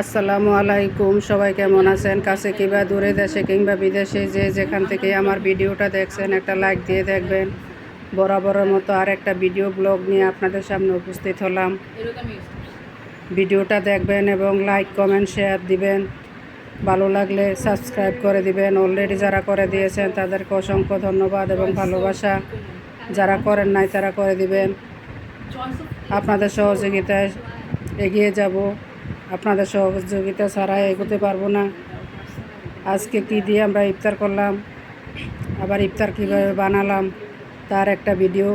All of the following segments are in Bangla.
আসসালামু আলাইকুম, সবাই কেমন আছেন? কাছে কিংবা দূরে দেশে কিংবা বিদেশে যে যেখান থেকে আমার ভিডিওটা দেখছেন, একটা লাইক দিয়ে দেখবেন। বরাবরের মতো আর একটা ভিডিও ব্লগ নিয়ে আপনাদের সামনে উপস্থিত হলাম। ভিডিওটা দেখবেন এবং লাইক কমেন্ট শেয়ার দিবেন। ভালো লাগলে সাবস্ক্রাইব করে দিবেন। অলরেডি যারা করে দিয়েছেন, তাদেরকে অসংখ্য ধন্যবাদ এবং ভালোবাসা। যারা করেন নাই, তারা করে দিবেন। আপনাদের সহযোগিতায় এগিয়ে যাব। আপনাদের সহযোগিতা ছাড়া এগোতে পারব না। আজকে কি দিয়ে আমরা ইফতার করলাম, আবার ইফতার কীভাবে বানালাম, তার একটা ভিডিও।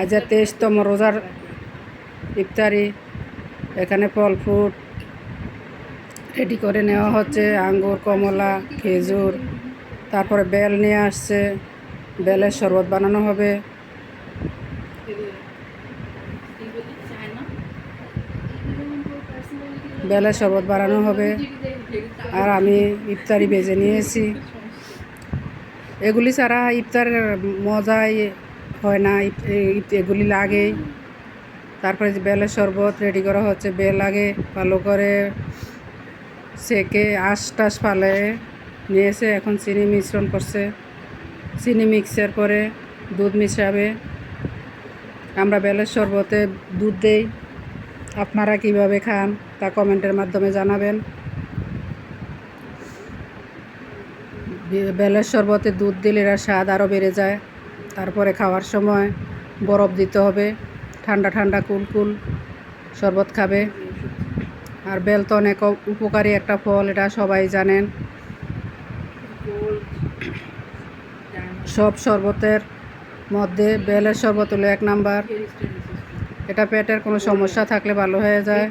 আজ তেইশতম রোজার ইফতারি, এখানে ফল ফ্রুট রেডি করে নেওয়া হচ্ছে, আঙ্গুর, কমলা, খেজুর, তারপরে বেল নিয়ে আসছে, বেলের শরবত বানানো হবে। বেলের শরবত বানানো হবে। আর আমি ইফতারি বেজে নিয়েছি। এগুলি ছাড়া ইফতারের মজাই হয় না। এগুলি লাগে। তারপরে বেলের শরবত রেডি করা হচ্ছে, বেল লাগে, ভালো করে সেকে আশ টাশ ফালে নিয়েছে। এখন চিনি মিশ্রণ করছে। চিনি মিক্সের পরে দুধ মিশাবে। আমরা বেলের শরবতে দুধ দেই। আপনারা কীভাবে খান তা কমেন্টের মাধ্যমে জানাবেন। বেলের শরবতে দুধ দিলে এর স্বাদ আরও বেড়ে যায়। তারপরে খাওয়ার সময় বরফ দিতে হবে। ঠান্ডা ঠান্ডা কুল কুল শরবত খাবে। আর বেল তো অনেক উপকারী একটা ফল, এটা সবাই জানেন। সব শরবতের মধ্যে বেলের শরবত হলো এক নাম্বার। এটা পেটের কোনো সমস্যা থাকলে ভালো হয়ে যায়।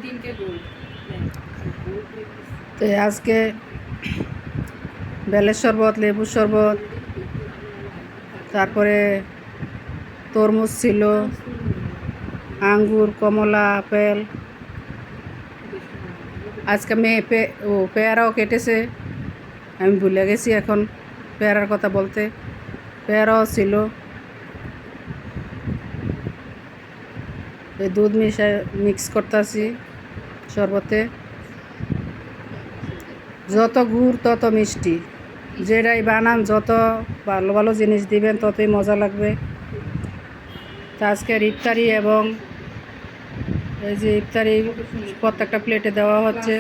তো আজকে বেলের শরবত, লেবুর শরবত, তারপরে তরমুজ ছিল, আঙ্গুর, কমলা, আপেল। আজকে মেয়ে পে, ও পেয়ারাও কেটেছে। আমি ভুলে গেছি এখন পেয়ারার কথা বলতে। পেয়ারাও ছিল। এই দুধ মিশাই মিক্স করতেছি শরবতে। যত গুড়, তত মিষ্টি। যেটাই বানান, যত ভালো ভালো জিনিস দিবেন, ততই মজা লাগবে। তা আজকের ইফতারি এবং এই যে ইফতারি প্রত্যেকটা প্লেটে দেওয়া হচ্ছে।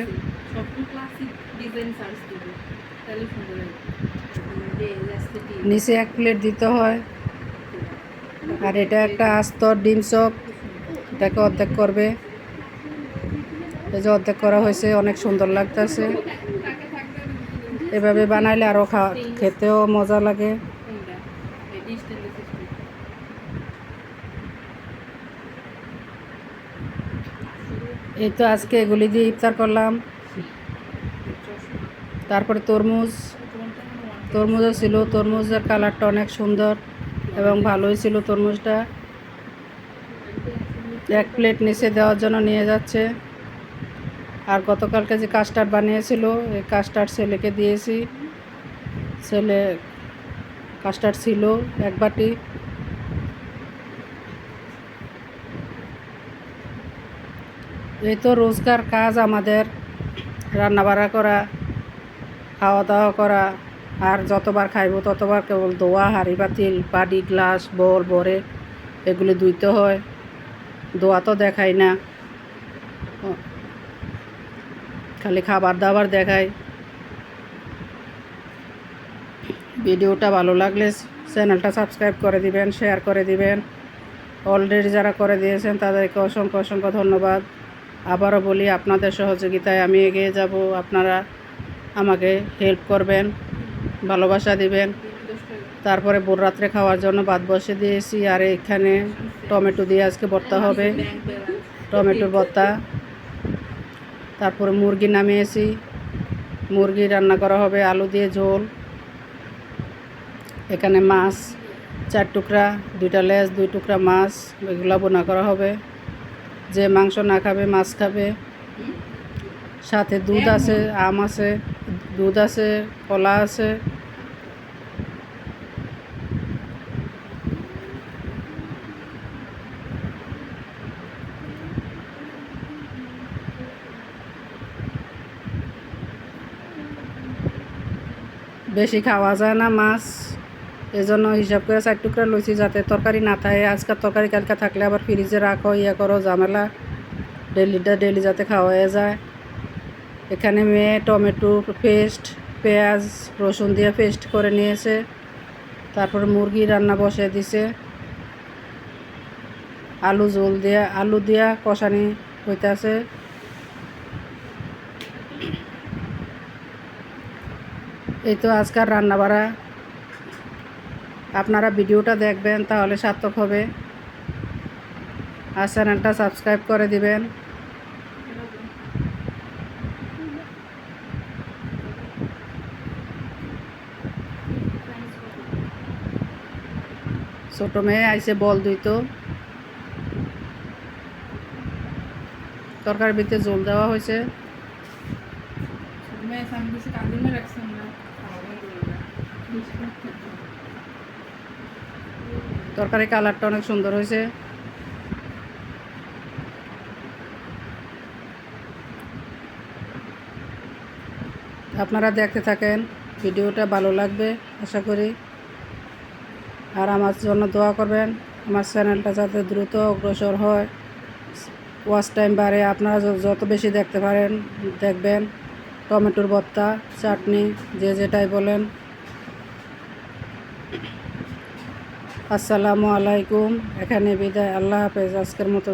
নিচে এক প্লেট দিতে হয়। আর এটা একটা আস্তর ডিম চপ। এটাকে অর্ধেক করবে। এই যে অর্ধেক করা হয়েছে, অনেক সুন্দর লাগতেছে। এভাবে বানাইলে আরও খাওয়া খেতেও মজা লাগে। এই তো আজকে এগুলি দিয়ে ইফতার করলাম। তারপরে তরমুজ। তরমুজও ছিল, তরমুজের কালারটা অনেক সুন্দর এবং ভালোই ছিল তরমুজটা। এক প্লেট নিচে দেওয়ার জন্য নিয়ে যাচ্ছে। আর গতকালকে যে কাস্টার্ড বানিয়েছিল, এই কাস্টার্ড ছেলেকে দিয়েছি। ছেলে কাস্টার্ড ছিল এক বাটি। এই তো রোজকার কাজ আমাদের। রান্না রান্নাবাড়া করা খাওয়া দাওয়া করা, আর যতবার খাইব ততবার কেবল দোয়া হাঁড়ি পাতিল বাড়ি গ্লাস, বল, বরে, এগুলি ধুইতে হয়। দোয়া তো দেখায় না। খালি খাবার দাবার দেখাই। ভিডিওটা ভালো লাগলে চ্যানেলটা সাবস্ক্রাইব করে দিবেন শেয়ার করে দিবেন। অলরেডি যারা করে দিয়েছেন, তাদেরকে অসংখ্য অসংখ্য ধন্যবাদ। আবারও বলি, আপনাদের সহযোগিতায় আমি এগিয়ে যাব। আপনারা আমাকে হেল্প করবেন, ভালোবাসা দিবেন। তারপরে ভোর রাত্রে খাওয়ার জন্য ভাত বসে দিয়েছি, আর এখানে টমেটো দিয়ে আজকে ভর্তা হবে। টমেটোর ভর্তা। তারপরে মুরগি নামিয়েছি। মুরগি রান্না করা হবে আলু দিয়ে ঝোল। এখানে মাছ চার টুকরা, দুইটা লেজ, দুই টুকরা মাছ, এগুলো বোনা করা হবে। যে মাংস না খাবে মাছ খাবে। সাথে দুধ আছে, আম আছে, দুধ আছে, কলা আছে। বেশি খাওয়া যায় না মাছ। এজন্য হিসাব করে চার টুকরা লইছি যাতে তরকারি না থাকে। আজকাল তরকারি কালকে থাকলে আবার ফ্রিজে রাখো ইয়ে করো, ঝামেলা। ডেলিটা ডেলি যাতে খাওয়া যায়। এখানে মেয়ে টমেটো পেস্ট পেঁয়াজ, রসুন দিয়ে পেস্ট করে নিয়েছে। তারপর মুরগি রান্না বসে দিছে। আলু ঝোল দিয়া, আলু দিয়া কষানি হইতাছে। এই তো আজকাল রান্না বাড়া আপনারা ভিডিওটা দেখবেন, তাহলে সার্থক হবে। আর চ্যানেলটা সাবস্ক্রাইব করে দিবেন। ছোট মেয়ে আইসে বল দিত। তরকারি ভিতরে জল দেওয়া হয়েছে। তরকারি কালারটা অনেক সুন্দর হয়েছে। আপনারা দেখতে থাকেন, ভিডিওটা ভালো লাগবে, আশা করি। আর আমার জন্য দোয়া করবেন, আমার চ্যানেলটা যাতে দ্রুত অগ্রসর হয়। ওয়াচ টাইম বাড়ে, আপনারা যত বেশি দেখতে পারেন, দেখবেন। টমেটোর ভর্তা, চাটনি, যে যেটাই বলেন। আসসালামু আলাইকুম। এখানে বিদায়। আল্লাহ হাফেজ। আজকের মতো